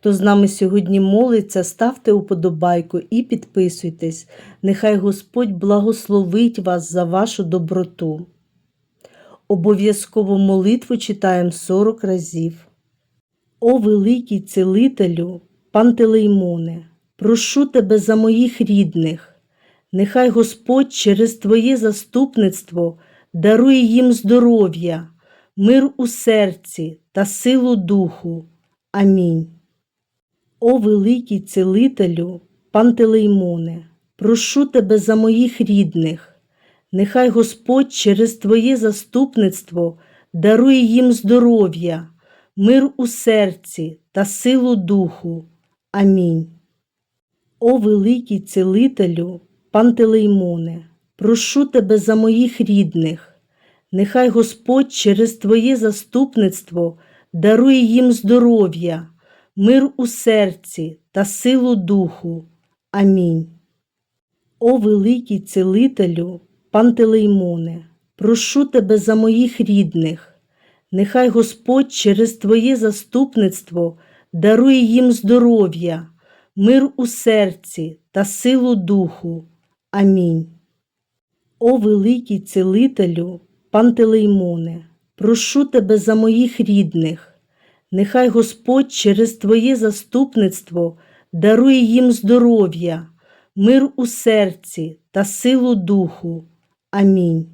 Хто з нами сьогодні молиться, ставте уподобайку і підписуйтесь. Нехай Господь благословить вас за вашу доброту. Обов'язково молитву читаємо 40 разів. О великий цілителю, Пантелеймоне, прошу тебе за моїх рідних. Нехай Господь через Твоє заступництво дарує їм здоров'я, мир у серці та силу духу. Амінь. О великий цілителю, Пантелеймоне, прошу тебе за моїх рідних. Нехай Господь через Твоє заступництво дарує їм здоров'я, мир у серці та силу духу. Амінь. О великий цілителю, Пантелеймоне, прошу тебе за моїх рідних. Нехай Господь через Твоє заступництво дарує їм здоров'я, мир у серці та силу духу. Амінь. О великий цілителю, Пантелеймоне, прошу тебе за моїх рідних. Нехай Господь через Твоє заступництво дарує їм здоров'я, мир у серці та силу духу. Амінь. О великий цілителю, Пантелеймоне, прошу тебе за моїх рідних. Нехай Господь через Твоє заступництво дарує їм здоров'я, мир у серці та силу духу. Амінь.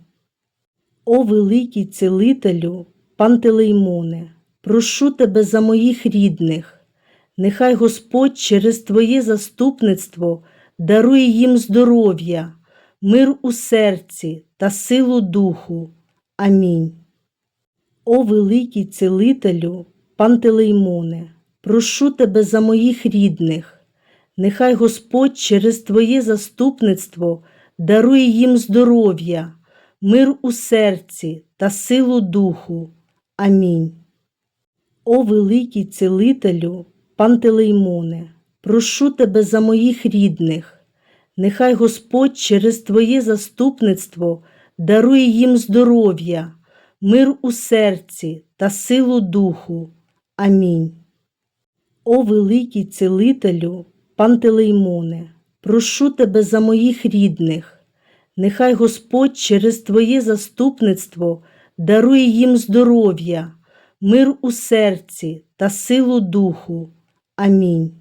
О великий цілителю, Пантелеймоне, прошу тебе за моїх рідних. Нехай Господь через Твоє заступництво дарує їм здоров'я, мир у серці та силу духу. Амінь. О великий цілителю, Пантелеймоне, прошу тебе за моїх рідних. Нехай Господь через Твоє заступництво дарує їм здоров'я, мир у серці та силу духу. Амінь. О великий цілителю, Пантелеймоне, прошу тебе за моїх рідних. Нехай Господь через Твоє заступництво дарує їм здоров'я, мир у серці та силу духу. Амінь. О великий цілителю, Пантелеймоне, прошу тебе за моїх рідних. Нехай Господь через Твоє заступництво дарує їм здоров'я, мир у серці та силу духу. Амінь.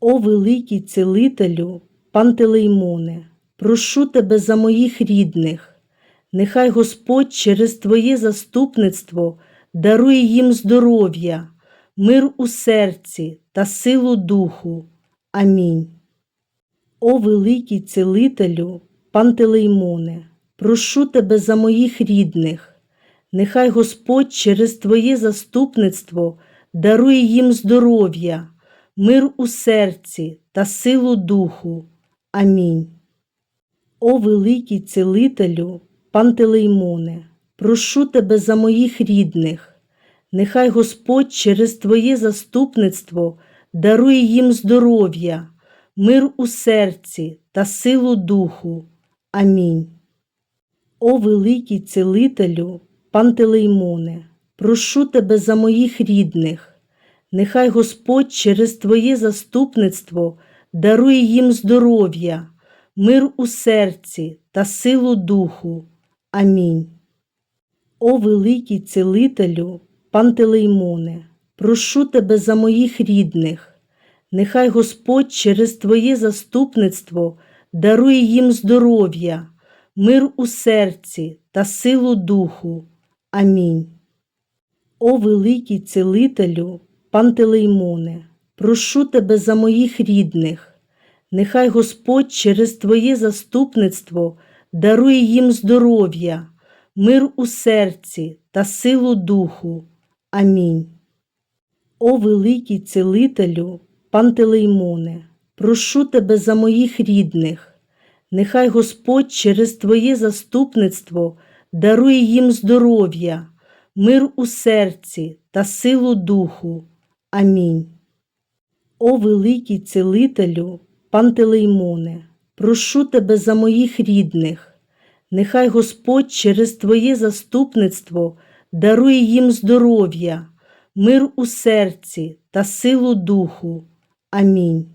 О великий цілителю, Пантелеймоне, прошу тебе за моїх рідних. Нехай Господь через Твоє заступництво дарує їм здоров'я, мир у серці та силу духу. Амінь. О великий цілителю, Пантелеймоне, прошу тебе за моїх рідних. Нехай Господь через Твоє заступництво дарує їм здоров'я, мир у серці та силу духу. Амінь. О великий цілителю, Пантелеймоне, прошу тебе за моїх рідних. Нехай Господь через Твоє заступництво дарує їм здоров'я, мир у серці та силу духу. Амінь. О великий цілителю, Пантелеймоне, прошу тебе за моїх рідних. Нехай Господь через Твоє заступництво дарує їм здоров'я, мир у серці та силу духу. Амінь. О великий цілителю, Пантелеймоне, прошу тебе за моїх рідних. Нехай Господь через Твоє заступництво дарує їм здоров'я, мир у серці та силу духу. Амінь. О великий цілителю, Пантелеймоне, прошу тебе за моїх рідних. Нехай Господь через Твоє заступництво дарує їм здоров'я, мир у серці та силу духу. Амінь. О великий цілителю, Пантелеймоне, прошу тебе за моїх рідних. Нехай Господь через Твоє заступництво дарує їм здоров'я, мир у серці та силу духу. Амінь. О великий цілителю, Пантелеймоне, прошу тебе за моїх рідних. Нехай Господь через Твоє заступництво дарує їм здоров'я, мир у серці та силу духу. Амінь.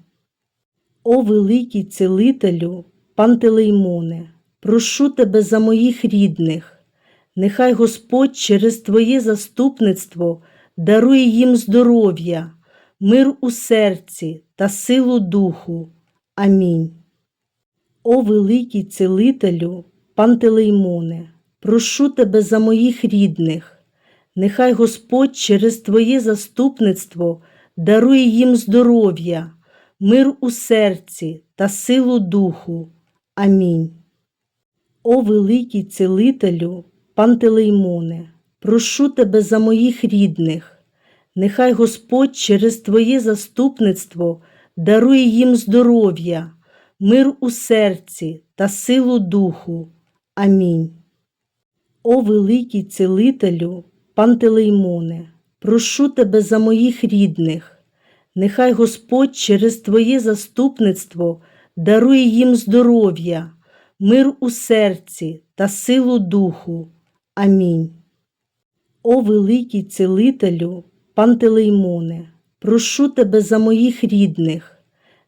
О великий цілителю, Пантелеймоне, прошу тебе за моїх рідних. Нехай Господь через Твоє заступництво дарує їм здоров'я, мир у серці та силу духу. Амінь. О великий цілителю, Пантелеймоне, прошу тебе за моїх рідних. Нехай Господь через Твоє заступництво дарує їм здоров'я, мир у серці та силу духу. Амінь. О великий цілителю, Пантелеймоне, прошу тебе за моїх рідних. Нехай Господь через Твоє заступництво дарує їм здоров'я, мир у серці та силу духу. Амінь. О великий цілителю, Пантелеймоне, прошу тебе за моїх рідних. Нехай Господь через Твоє заступництво дарує їм здоров'я, мир у серці та силу духу. Амінь. О великий цілителю, Пантелеймоне, прошу тебе за моїх рідних.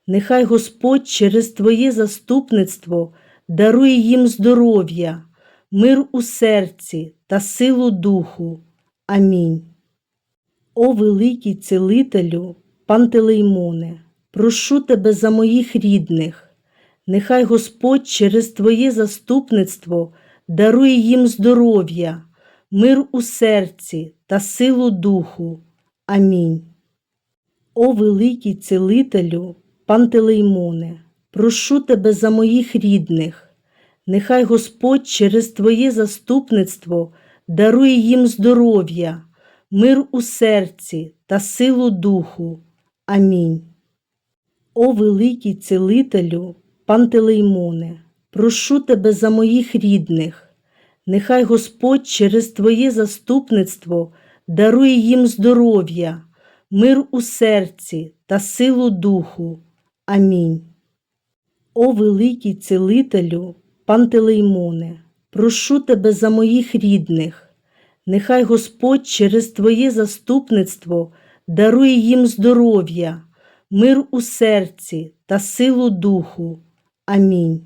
Нехай Господь через Твоє заступництво дарує їм здоров'я, мир у серці та силу духу. Амінь. О великий цілителю, Пантелеймоне, прошу тебе за моїх рідних. Нехай Господь через Твоє заступництво дарує їм здоров'я, мир у серці та силу духу. Амінь. О великий цілителю, Пантелеймоне, прошу тебе за моїх рідних. Нехай Господь через Твоє заступництво дарує їм здоров'я, мир у серці та силу духу. Амінь. О великий цілителю, Пантелеймоне, прошу тебе за моїх рідних. Нехай Господь через Твоє заступництво дарує їм здоров'я, мир у серці та силу духу. Амінь. О великий цілителю, Пантелеймоне, прошу тебе за моїх рідних. Нехай Господь через Твоє заступництво дарує їм здоров'я, мир у серці та силу духу. Амінь.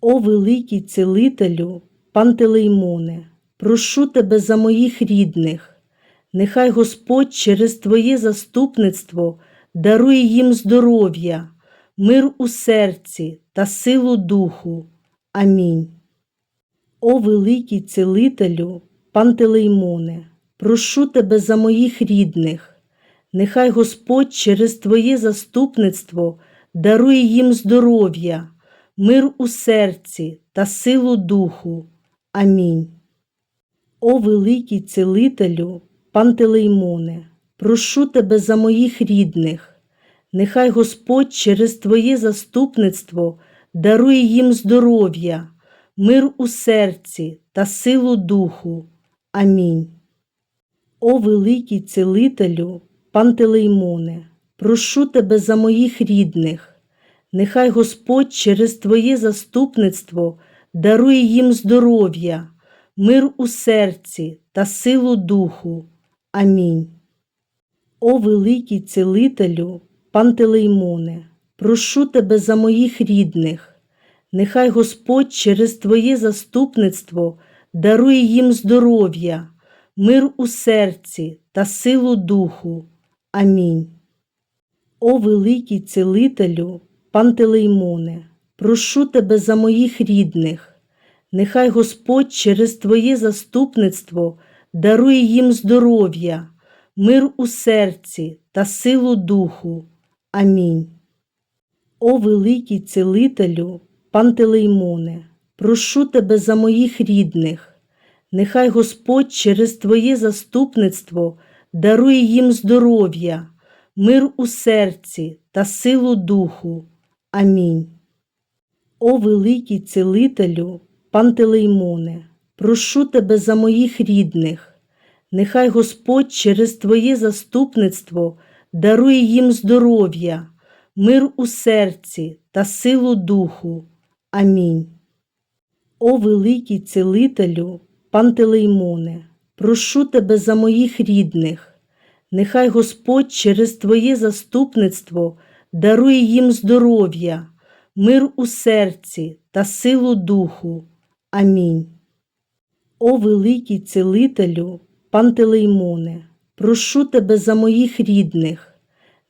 О великий цілителю, Пантелеймоне, прошу тебе за моїх рідних. Нехай Господь через Твоє заступництво дарує їм здоров'я, мир у серці та силу духу. Амінь. О великий цілителю, Пантелеймоне, прошу тебе за моїх рідних. Нехай Господь через Твоє заступництво дарує їм здоров'я, мир у серці та силу духу. Амінь. О великий цілителю, Пантелеймоне, прошу тебе за моїх рідних. Нехай Господь через Твоє заступництво дарує їм здоров'я, мир у серці та силу духу. Амінь. О великий цілителю, Пантелеймоне, прошу тебе за моїх рідних. Нехай Господь через Твоє заступництво дарує їм здоров'я, мир у серці та силу духу. Амінь. О великий цілителю, Пантелеймоне, прошу тебе за моїх рідних. Нехай Господь через Твоє заступництво дарує їм здоров'я, мир у серці та силу духу. Амінь. О великий цілителю, Пантелеймоне, прошу тебе за моїх рідних. Нехай Господь через Твоє заступництво дарує їм здоров'я, мир у серці та силу духу. Амінь. О великий цілителю, Пантелеймоне, прошу тебе за моїх рідних. Нехай Господь через Твоє заступництво дарує їм здоров'я, мир у серці та силу духу. Амінь. О великий цілителю, Пантелеймоне, прошу тебе за моїх рідних, нехай Господь через Твоє заступництво дарує їм здоров'я, мир у серці та силу духу. Амінь. О великий цілителю, Пантелеймоне, прошу тебе за моїх рідних, нехай Господь через Твоє заступництво дарує їм здоров'я, мир у серці та силу духу. Амінь. О великий цілителю, Пантелеймоне, прошу тебе за моїх рідних,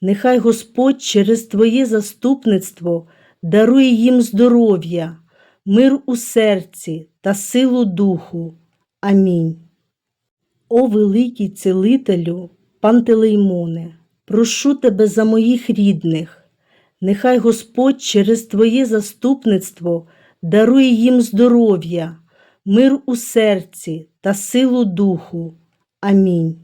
нехай Господь через Твоє заступництво дарує їм здоров'я, мир у серці та силу духу. Амінь. О великий цілителю, Пантелеймоне, прошу тебе за моїх рідних, нехай Господь через Твоє заступництво дарує їм здоров'я, мир у серці та силу духу. Амінь.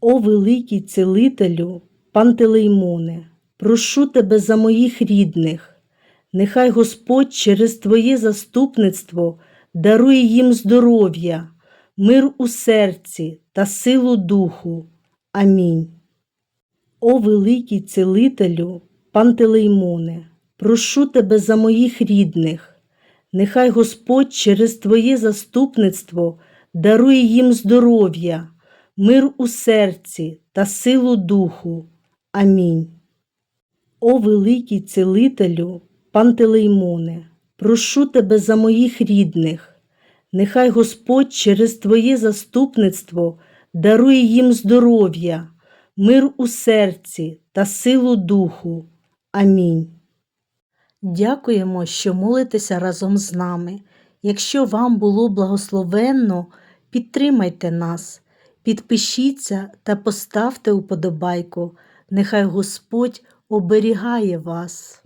О великий цілителю, Пантелеймоне, прошу тебе за моїх рідних, нехай Господь через Твоє заступництво дарує їм здоров'я, мир у серці та силу духу. Амінь. О великий цілителю, Пантелеймоне, прошу тебе за моїх рідних, нехай Господь через Твоє заступництво дарує їм здоров'я, мир у серці та силу духу. Амінь. О великий цілителю, Пантелеймоне, прошу тебе за моїх рідних, нехай Господь через Твоє заступництво дарує їм здоров'я, мир у серці та силу духу. Амінь. Дякуємо, що молитеся разом з нами. Якщо вам було благословенно, підтримайте нас, підпишіться та поставте уподобайку. Нехай Господь оберігає вас.